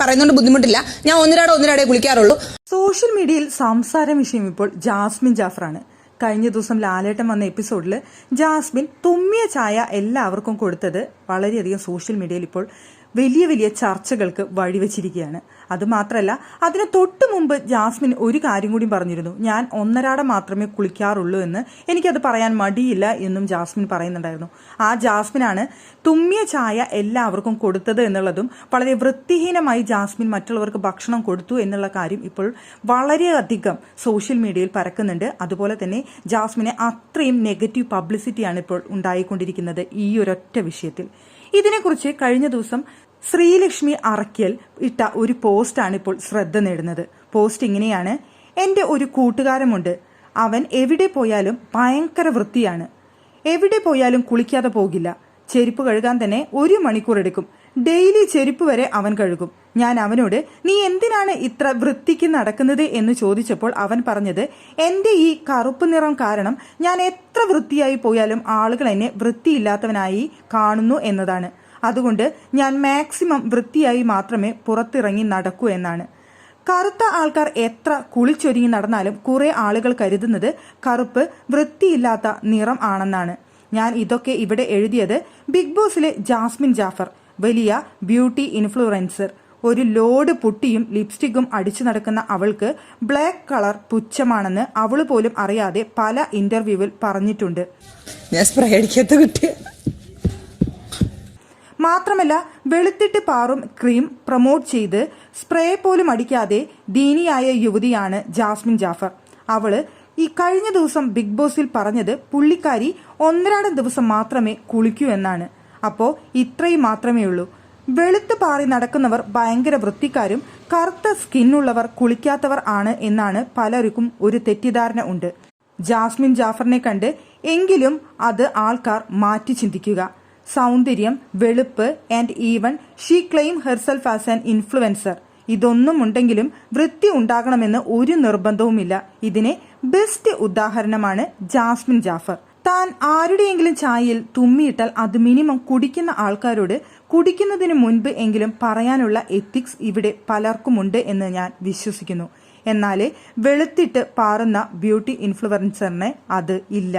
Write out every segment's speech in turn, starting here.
പറയുന്നോണ്ട് ബുദ്ധിമുട്ടില്ല. ഞാൻ ഒന്നിരാടെ ഒന്നിരാടെ കുളിക്കാറുള്ളൂ. സോഷ്യൽ മീഡിയയിൽ സംസാര വിഷയം ഇപ്പോൾ ജാസ്മിൻ ജാഫറാണ്. കഴിഞ്ഞ ദിവസം ലാലേട്ടൻ വന്ന എപ്പിസോഡിൽ ജാസ്മിൻ തുമ്മിയ ചായ എല്ലാവർക്കും കൊടുത്തത് വളരെയധികം സോഷ്യൽ മീഡിയയിൽ ഇപ്പോൾ വലിയ വലിയ ചർച്ചകൾക്ക് വഴിവെച്ചിരിക്കുകയാണ്. അതുമാത്രമല്ല അതിന് തൊട്ടു മുമ്പ് ജാസ്മിൻ ഒരു കാര്യം കൂടി പറഞ്ഞിരുന്നു. ഞാൻ ഒന്നരാടം മാത്രമേ കുളിക്കാറുള്ളൂ എന്ന് എനിക്കത് പറയാൻ മടിയില്ല എന്നും ജാസ്മിൻ പറയുന്നുണ്ടായിരുന്നു. ആ ജാസ്മിനാണ് തുമ്മിയ ചായ എല്ലാവർക്കും കൊടുത്തത് എന്നുള്ളതും വളരെ വൃത്തിഹീനമായി ജാസ്മിൻ മറ്റുള്ളവർക്ക് ഭക്ഷണം കൊടുത്തു എന്നുള്ള കാര്യം ഇപ്പോൾ വളരെയധികം സോഷ്യൽ മീഡിയയിൽ പരക്കുന്നുണ്ട്. അതുപോലെ തന്നെ ജാസ്മിനെ അത്രയും നെഗറ്റീവ് പബ്ലിസിറ്റിയാണ് ഇപ്പോൾ ഉണ്ടായിക്കൊണ്ടിരിക്കുന്നത് ഈ ഒരൊറ്റ വിഷയത്തിൽ. ഇതിനെക്കുറിച്ച് കഴിഞ്ഞ ദിവസം ശ്രീലക്ഷ്മി അറക്കൽ ഇട്ട ഒരു പോസ്റ്റാണ് ഇപ്പോൾ ശ്രദ്ധ നേടുന്നത്. പോസ്റ്റ് ഇങ്ങനെയാണ് എന്റെ ഒരു കൂട്ടുകാരമുണ്ട്. അവൻ എവിടെ പോയാലും ഭയങ്കര വൃത്തിയാണ്. എവിടെ പോയാലും കുളിക്കാതെ പോകില്ല. ചെരുപ്പ് കഴുകാൻ തന്നെ ഒരു മണിക്കൂർ എടുക്കും. ഡെയിലി ചെരുപ്പ് വരെ അവൻ കഴുകും. ഞാൻ അവനോട് നീ എന്തിനാണ് ഇത്ര വൃത്തിക്ക് നടക്കുന്നത്? എന്ന് ചോദിച്ചപ്പോൾ അവൻ പറഞ്ഞത് എന്റെ ഈ കറുപ്പ് നിറം കാരണം ഞാൻ എത്ര വൃത്തിയായി പോയാലും ആളുകൾ എന്നെ വൃത്തിയില്ലാത്തവനായി കാണുന്നു എന്നതാണ്. അതുകൊണ്ട് ഞാൻ മാക്സിമം വൃത്തിയായി മാത്രമേ പുറത്തിറങ്ങി നടക്കൂ എന്നാണ്. കറുത്ത ആൾക്കാർ എത്ര കുളിച്ചൊരുങ്ങി നടന്നാലും കുറെ ആളുകൾ കരുതുന്നത് കറുപ്പ് വൃത്തിയില്ലാത്ത നിറം ആണെന്നാണ്. ഞാൻ ഇതൊക്കെ ഇവിടെ എഴുതിയത് ബിഗ് ബോസിലെ ജാസ്മിൻ ജാഫർ വലിയ ബ്യൂട്ടി ഇൻഫ്ലുവൻസർ. ഒരു ലോഡ് പുട്ടിയും ലിപ്സ്റ്റിക്കും അടിച്ചു നടക്കുന്ന അവൾക്ക് ബ്ലാക്ക് കളർ പുച്ഛമാണെന്ന് അവൾ പോലും അറിയാതെ പല ഇന്റർവ്യൂവിൽ പറഞ്ഞിട്ടുണ്ട്. ഞാൻ സ്പ്രേ അടിക്കാത്ത കുട്ടി. മാത്രമല്ല വെളുത്തിട്ട് പാറും ക്രീം പ്രൊമോട്ട് ചെയ്ത് സ്പ്രേ പോലും അടിക്കാതെ ദീനിയായ യുവതിയാണ് ജാസ്മിൻ ജാഫർ. അവൾ ഈ കഴിഞ്ഞ ദിവസം ബിഗ് ബോസിൽ പറഞ്ഞത് പുള്ളിക്കാരി ഒന്നരാടം ദിവസം മാത്രമേ കുളിക്കൂ എന്നാണ്. അപ്പോൾ ഇത്രയും മാത്രമേ ഉള്ളൂ. വെളുത്ത് പാറി നടക്കുന്നവർ ഭയങ്കര വൃത്തിക്കാരും കറുത്ത സ്കിന്നുള്ളവർ കുളിക്കാത്തവർ ആണ് എന്നാണ് പലർക്കും ഒരു തെറ്റിദ്ധാരണ ഉണ്ട്. ജാസ്മിൻ ജാഫറിനെ കണ്ട് എങ്കിലും അത് ആൾക്കാർ മാറ്റി ചിന്തിക്കുക. സൗന്ദര്യം വെളുപ്പ് and even she claim herself as an influencer ഇതൊന്നും ഉണ്ടെങ്കിലും വൃത്തി ഉണ്ടാകണമെന്ന് ഒരു നിർബന്ധവുമില്ല. ഇതിനെ ബെസ്റ്റ് ഉദാഹരണമാണ് ജാസ്മിൻ ജാഫർ. താൻ ആരുടെയെങ്കിലും ചായയിൽ തുമ്മിയിട്ടാൽ അത് മിനിമം കുടിക്കുന്ന ആൾക്കാരോട് കുടിക്കുന്നതിന് മുൻപ് എങ്കിലും പറയാനുള്ള എത്തിക്സ് ഇവിടെ പലർക്കുമുണ്ട് എന്ന് ഞാൻ വിശ്വസിക്കുന്നു. എന്നാൽ വെളുത്തിട്ട് പാറുന്ന ബ്യൂട്ടി ഇൻഫ്ലുവൻസറിന് അത് ഇല്ല.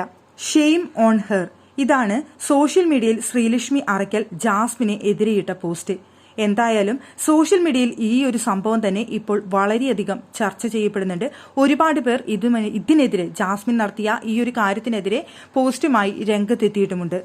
ഷെയിം ഓൺ ഹെർ ഇതാണ് സോഷ്യൽ മീഡിയയിൽ ശ്രീലക്ഷ്മി അറയ്ക്കൽ ജാസ്മിനെ എതിരെയിട്ട പോസ്റ്റ് എന്തായാലും സോഷ്യൽ മീഡിയയിൽ ഈ ഒരു സംഭവം തന്നെ ഇപ്പോൾ വളരെയധികം ചർച്ച ചെയ്യപ്പെടുന്നുണ്ട്. ഒരുപാട് പേർ ഇതിനെതിരെ ജാസ്മിൻ നടത്തിയ ഈ ഒരു കാര്യത്തിനെതിരെ പോസ്റ്റുമായി രംഗത്തെത്തിയിട്ടുമുണ്ട്.